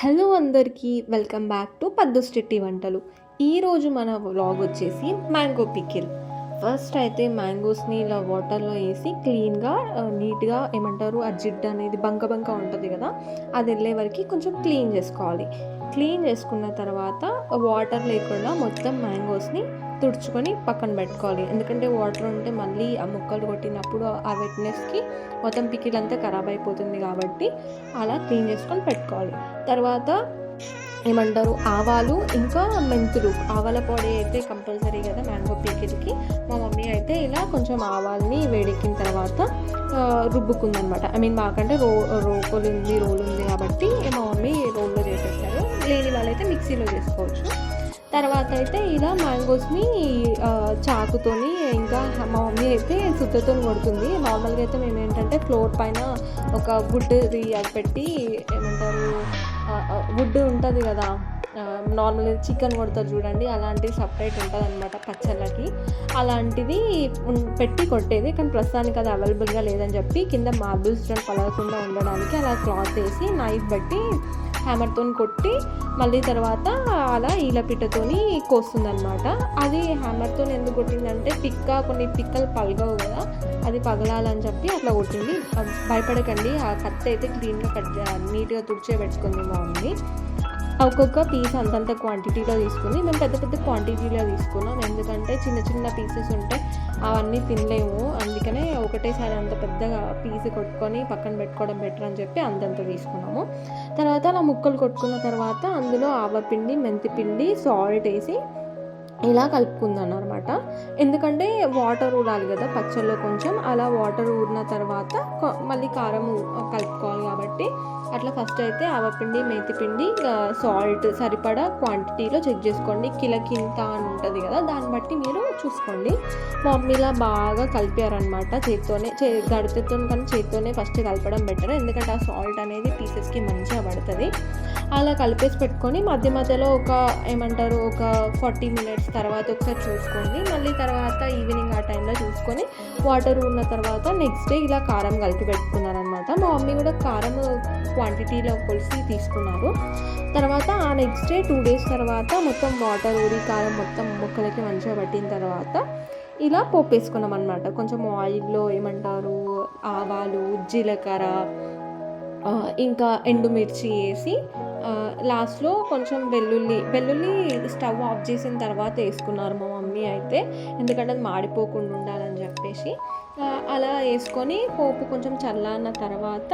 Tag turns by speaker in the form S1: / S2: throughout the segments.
S1: Hello అందరికీ welcome back to పద్దుస్టిట్టి వంటలు. ఈరోజు మన వ్లాగ్ వచ్చేసి మ్యాంగో పికిల్. ఫస్ట్ అయితే మ్యాంగోస్ని ఇలా వాటర్లో వేసి క్లీన్గా నీట్గా ఏమంటారు ఆ జిడ్డు అనేది బంక బంక ఉంటుంది కదా అది వెళ్ళే వరకు కొంచెం క్లీన్ చేసుకోవాలి. క్లీన్ చేసుకున్న తర్వాత వాటర్ లేకుండా మొత్తం మ్యాంగోస్ని తుడుచుకొని పక్కన పెట్టుకోవాలి. ఎందుకంటే వాటర్ ఉంటే మళ్ళీ ఆ ముక్కలు కొట్టినప్పుడు ఆ వెట్నెస్కి మొత్తం పికిల్ అంతా ఖరాబ్ అయిపోతుంది కాబట్టి అలా క్లీన్ చేసుకొని పెట్టుకోవాలి. తర్వాత ఏమంటారు? ఆవాలు ఇంకా మెంతులు. ఆవాల పొడి అయితే కంపల్సరీ కదా మ్యాంగో పీకిల్కి. మా మమ్మీ అయితే ఇలా కొంచెం ఆవాల్ని వేడెక్కిన తర్వాత రుబ్బుకుందనమాట. ఐ మీన్ మాకంటే రో రోకోలు ఉంది రోలు ఉంది కాబట్టి మా అయితే మిక్సీలో చేసుకోవచ్చు. తర్వాత అయితే ఇలా మ్యాంగోస్ని చాకుతోని ఇంకా మా మమ్మీ అయితే సుత్తతో కొడుతుంది. నార్మల్గా అయితే మేము ఏంటంటే ఫ్లోర్ పైన ఒక వుడ్ది అది పెట్టి ఏమంటారు వుడ్ ఉంటుంది కదా నార్మల్ చికెన్ కొడతారు చూడండి అలాంటివి సపరేట్ ఉంటుంది అనమాట పచ్చళ్ళకి. అలాంటిది పెట్టి కొట్టేది కానీ ప్రస్తుతానికి అది అవైలబుల్గా లేదని చెప్పి కింద మార్బుల్స్ పలగకుండా ఉండడానికి అలా క్లాత్ వేసి నైఫ్ బట్టి హ్యామర్తో కొట్టి మళ్ళీ తర్వాత అలా ఈలపిట్టతోని కోస్తుందనమాట అది హ్యామర్తో ఎందుకు కొట్టిందంటే పిక్క కొన్ని పిక్కలు పలగవు కదా అది పగలాలని చెప్పి అట్లా కొట్టింది. భయపడకండి ఆ కత్తి అయితే క్లీన్గా కట్ నీట్గా తుడిచే పెట్టుకుంది మా మమ్మీ. ఒక్కొక్క పీస్ అంతంత క్వాంటిటీలో తీసుకుని మేము పెద్ద పెద్ద క్వాంటిటీలో తీసుకున్నాం. ఎందుకంటే చిన్న చిన్న పీసెస్ ఉంటే అవన్నీ తినలేము. అందుకనే ఒకటేసారి అంత పెద్దగా పీస్ కొట్టుకొని పక్కన పెట్టుకోవడం బెటర్ అని చెప్పి అంతంత తీసుకున్నాము. తర్వాత అలా ముక్కలు కొట్టుకున్న తర్వాత అందులో ఆవపిండి మెంతిపిండి సాల్ట్ వేసి ఇలా కలుపుకుందాం అనమాట ఎందుకంటే వాటర్ ఊడాలి కదా పచ్చళ్ళలో కొంచెం. అలా వాటర్ ఊరిన తర్వాత మళ్ళీ కారం కలుపుకోవాలి కాబట్టి. అట్లా ఫస్ట్ అయితే ఆవపిండి మేతిపిండి సాల్ట్ సరిపడా క్వాంటిటీలో చెక్ చేసుకోండి. కిలకింత అని ఉంటుంది కదా దాన్ని బట్టి మీరు చూసుకోండి. మా మమ్మీలా బాగా కలిపారనమాట చేత్తోనే. చే గడితేతో కానీ చేత్తోనే ఫస్ట్ కలపడం బెటర్ ఎందుకంటే ఆ సాల్ట్ అనేది పీసెస్కి మంచిగా పడుతుంది. అలా కలిపేసి పెట్టుకొని మధ్య మధ్యలో ఒక ఏమంటారు ఒక ఫార్టీ మినిట్స్ తర్వాత ఒకసారి చూసుకోండి. మళ్ళీ తర్వాత ఈవినింగ్ ఆ టైంలో చూసుకొని వాటర్ ఉన్న తర్వాత నెక్స్ట్ డే ఇలా కారం కలిపి పెట్టుకున్నారనమాట మా మమ్మీ కూడా కారం క్వాంటిటీలో కొలిసి తీసుకున్నారు. తర్వాత ఆ నెక్స్ట్ డే టూ డేస్ తర్వాత మొత్తం వాటర్ ఊరి కారం మొత్తం ముక్కలకి మంచిగా పట్టిన తర్వాత ఇలా పోపు వేసుకున్నాం అనమాట కొంచెం ఆయిల్లో ఏమంటారు? ఆవాలు జీలకర్ర ఇంకా ఎండుమిర్చి వేసి లాస్ట్లో కొంచెం వెల్లుల్లి వెల్లుల్లి స్టవ్ ఆఫ్ చేసిన తర్వాత వేసుకున్నారు మా మమ్మీ అయితే. ఎందుకంటే అది మాడిపోకుండా ఉండాలని చెప్పేసి అలా వేసుకొని పోపు కొంచెం చల్లారిన తర్వాత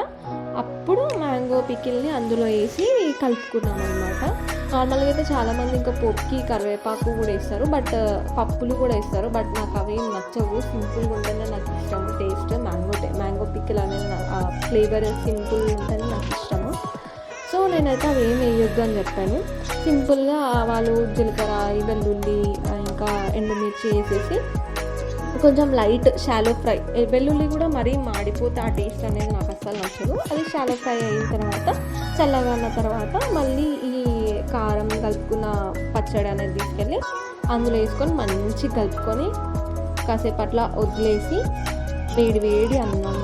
S1: అప్పుడు మ్యాంగో పికిల్ని అందులో వేసి కలుపుకున్నాం అనమాట నార్మల్గా అయితే చాలామంది ఇంకా పోపుకి కరివేపాకు కూడా వేస్తారు బట్ పప్పులు కూడా వేస్తారు. బట్ నాకు అవి ఏం నచ్చవు. సింపుల్గా ఉంటేనే నాకు ఇష్టం టేస్ట్ మ్యాంగో మ్యాంగో పికిల్ అనేది ఫ్లేవర్ సింపుల్ ఉంటేనే నాకు ఇష్టము. సో నేనైతే అవి ఏం వేయొద్దు అని చెప్పాను. సింపుల్గా ఆవాలు జీలకర్ర వెల్లుల్లి ఇంకా ఎండుమిర్చి వేసేసి కొంచెం లైట్ షాలో ఫ్రై. వెల్లుల్లి కూడా మరీ మాడిపోతే ఆ టేస్ట్ అనేది నాకు అస్సలు నచ్చదు. అది షాలో ఫ్రై అయిన తర్వాత చల్లగా ఉన్న తర్వాత మళ్ళీ ఈ కారం కలుపుకున్న పచ్చడి అనేది తీసుకెళ్ళి అందులో వేసుకొని మంచి కలుపుకొని కాసేపు అట్లా వదిలేసి వేడి వేడి అన్నం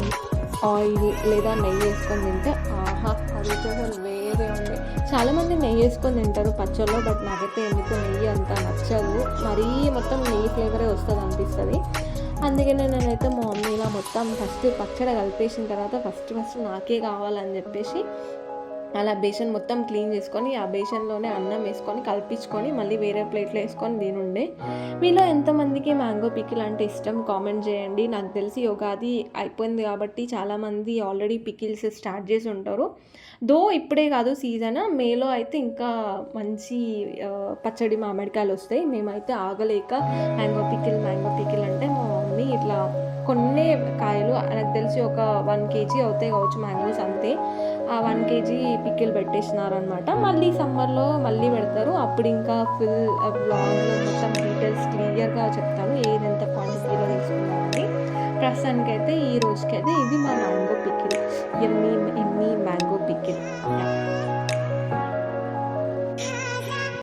S1: ఆయిల్ లేదా నెయ్యి వేసుకొని తింటే ఆహా అది అసలు వేరే ఉంది. చాలామంది నెయ్యి వేసుకొని తింటారు పచ్చళ్ళలో బట్ నాకైతే ఎందుకు నెయ్యి అంత నచ్చదు. మరీ మొత్తం నెయ్యి ఫ్లేవరే వస్తుంది అనిపిస్తుంది. అందుకనే నేనైతే మా మమ్మీ ఇలా మొత్తం ఫస్ట్ పచ్చడి కలిపేసిన తర్వాత ఫస్ట్ ఫస్ట్ నాకే కావాలని చెప్పేసి అలా బేసన్ మొత్తం క్లీన్ చేసుకొని ఆ బేసన్లోనే అన్నం వేసుకొని కలిపించుకొని మళ్ళీ వేరే ప్లేట్లో వేసుకొని తినుండే. మీలో ఎంతమందికి మ్యాంగో పికిల్ అంటే ఇష్టం? కామెంట్ చేయండి. నాకు తెలిసి ఉగాది అయిపోయింది కాబట్టి చాలామంది ఆల్రెడీ పికిల్స్ స్టార్ట్ చేసి ఉంటారు. దో ఇప్పుడే కాదు సీజన్? మేలో అయితే ఇంకా మంచి పచ్చడి మామిడికాయలు వస్తాయి. మేమైతే ఆగలేక మ్యాంగో పికిల్ మ్యాంగో పికిల్ అంటే మా తీసుకొని ఇట్లా కొన్ని కాయలు నాకు తెలిసి ఒక వన్ కేజీ అవుతాయి కావచ్చు మ్యాంగోస్ అంతే. ఆ వన్ కేజీ పికిల్ పెట్టేసినారనమాట మళ్ళీ సమ్మర్లో మళ్ళీ పెడతారు. అప్పుడు ఇంకా ఫుల్ బ్లాగ్లో మొత్తం డీటెయిల్స్ క్లియర్గా చెప్తాను. ఏదెంత క్వాంటిటీలో తీసుకున్నామని అయితే ఈ రోజుకైతే ఇది మా mango pickle. Yummy yummy mango pickle